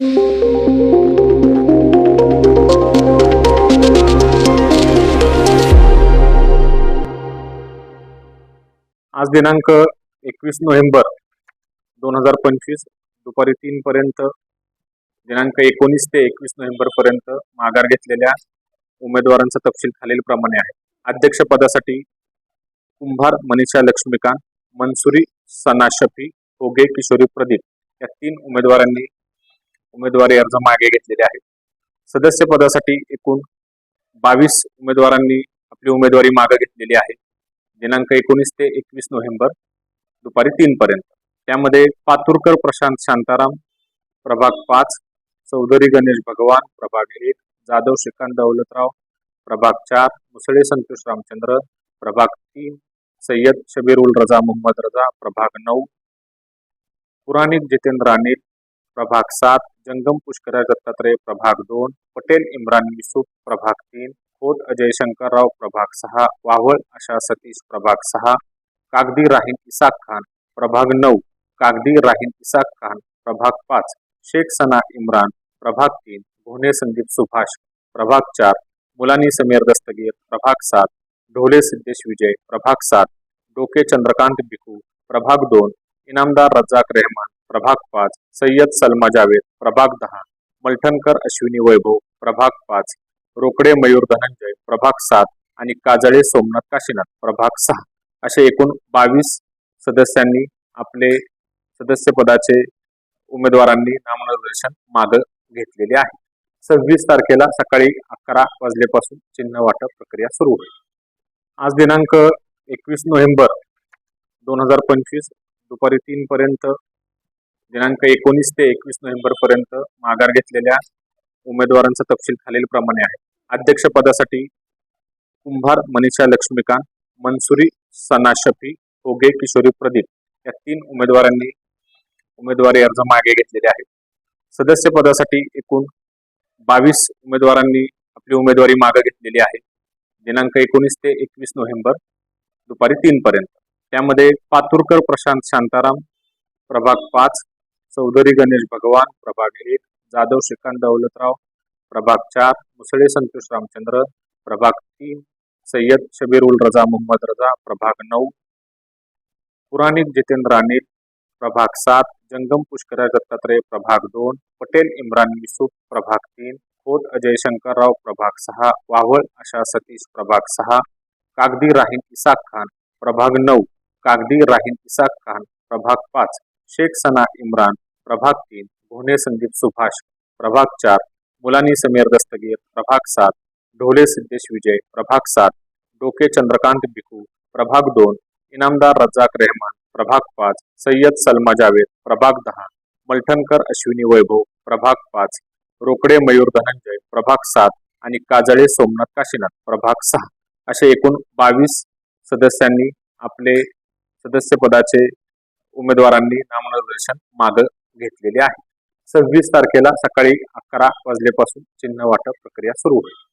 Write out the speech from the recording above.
आज दिनांक एकवीस नोव्हेंबर दोन हजार पंचवीस दुपारी तीन पर्यंत दिनांक एकोणीस ते एकवीस नोव्हेंबर पर्यंत माघार घेतलेल्या उमेदवारांचा तपशील खालीलप्रमाणे आहे. अध्यक्षपदासाठी कुंभार मनीषा लक्ष्मीकांत मनसुरी सना शफी होगे किशोरी प्रदीप या तीन उमेदवारांनी उमेदवारी अर्ज मागे घेतलेले आहेत. सदस्य पदासाठी एकूण बावीस उमेदवारांनी आपली उमेदवारी मागे घेतलेली आहे. दिनांक एकोणीस ते एकवीस नोव्हेंबर दुपारी तीन पर्यंत. त्यामध्ये पातुरकर प्रशांत शांताराम प्रभाग पाच चौधरी गणेश भगवान प्रभाग एक जाधव श्रीकांत दौलतराव प्रभाग चार मुसळे संतोष रामचंद्र प्रभाग तीन सय्यद शबीर उल रजा मोहम्मद रजा प्रभाग नऊ पुराणिक जितेंद्र अनिल प्रभाग सात जंगम पुष्कर दत्तात्रय प्रभाग दोन, पटेल इम्रान युसुफ प्रभाग तीन, खोत अजय शंकरराव प्रभाग सहा वावळ आशा सतीश प्रभाग सहा, कागदी राहीन इसाक खान प्रभाग नऊ, कागदी राहीन इसाक खान प्रभाग पाच, शेख सना इम्रान प्रभाग तीन, भोने संदीप सुभाष प्रभाग चार, मुलानी समीर दस्तगीर प्रभाग सात, ढोले सिद्धेश विजय प्रभाग सात, डोके चंद्रकांत बिकू प्रभाग दोन, इनामदार रज्जाक रेहमान प्रभाग पाच सय्यद सलमा जावेद प्रभाग दहा मलठणकर अश्विनी वैभव प्रभाग पाच रोकडे मयूर धनंजय प्रभाग सात आणि काजळे सोमनाथ काशीनाथ प्रभाग सहा. असे एकूण बावीस सदस्यांनी आपले सदस्यपदाचे उमेदवारांनी नामनिर्देशन माग घेतलेले आहे. सव्वीस तारखेला सकाळी अकरा वाजल्यापासून चिन्ह वाटप प्रक्रिया सुरू होईल. आज दिनांक एकवीस नोव्हेंबर दोन हजार पंचवीस दुपारी तीन पर्यंत दिनांक एकोणीस ते एकवीस नोव्हेंबर पर्यंत माघार घेतलेल्या उमेदवारांचा तपशील खालीलप्रमाणे आहे. अध्यक्षपदासाठी कुंभार मनीषा लक्ष्मीकांत मनसुरी सना शफी होगे किशोरी प्रदीप या तीन उमेदवारांनी उमेदवारी अर्ज मागे घेतलेले आहेत. सदस्य पदासाठी एकूण बावीस उमेदवारांनी आपली उमेदवारी मागे घेतलेली आहे. दिनांक एकोणीस ते एकवीस नोव्हेंबर दुपारी तीन पर्यंत त्यामध्ये पातुरकर प्रशांत शांताराम प्रभाग पाच चौधरी गणेश भगवान प्रभाग एक जाधव श्रीकांत दौलतराव प्रभाग चार मुसळे संतोष रामचंद्र प्रभाग तीन सय्यद शबीर उल रजा मोहम्मद रजा प्रभाग नऊ पुराणिक जितेंद्र अनिल प्रभाग सात जंगम पुष्करा दत्तात्रय प्रभाग दोन पटेल इम्रान युसुफ प्रभाग तीन खोत अजय शंकरराव प्रभाग सहा वावळ आशा सतीश प्रभाग सहा कागदी राहीन इसाक खान प्रभाग नऊ कागदी राहीन इसाक खान प्रभाग पाच शेख सना इम्रान प्रभाग तीन भोने संदीप सुभाष प्रभाग चार मुलानी समीर दस्तगीर प्रभाग सात ढोले सिद्धेश विजय प्रभाग सात डोके चंद्रकांत बिकू प्रभाग दोन इनामदार रज्जाक रेहमान प्रभाग पाच सय्यद सलमा जावेद प्रभाग दहा मलठणकर अश्विनी वैभव प्रभाग पाच रोकडे मयूर धनंजय प्रभाग सात आणि काजळे सोमनाथ काशीनाथ प्रभाग सहा असे एकूण बावीस सदस्यांनी आपले सदस्यपदाचे उमेदवारांनी नामनिर्देशन माग घेतलेले आहे. सव्वीस तारखेला सकाळी अकरा वाजल्यापासून चिन्ह वाटप प्रक्रिया सुरू होईल.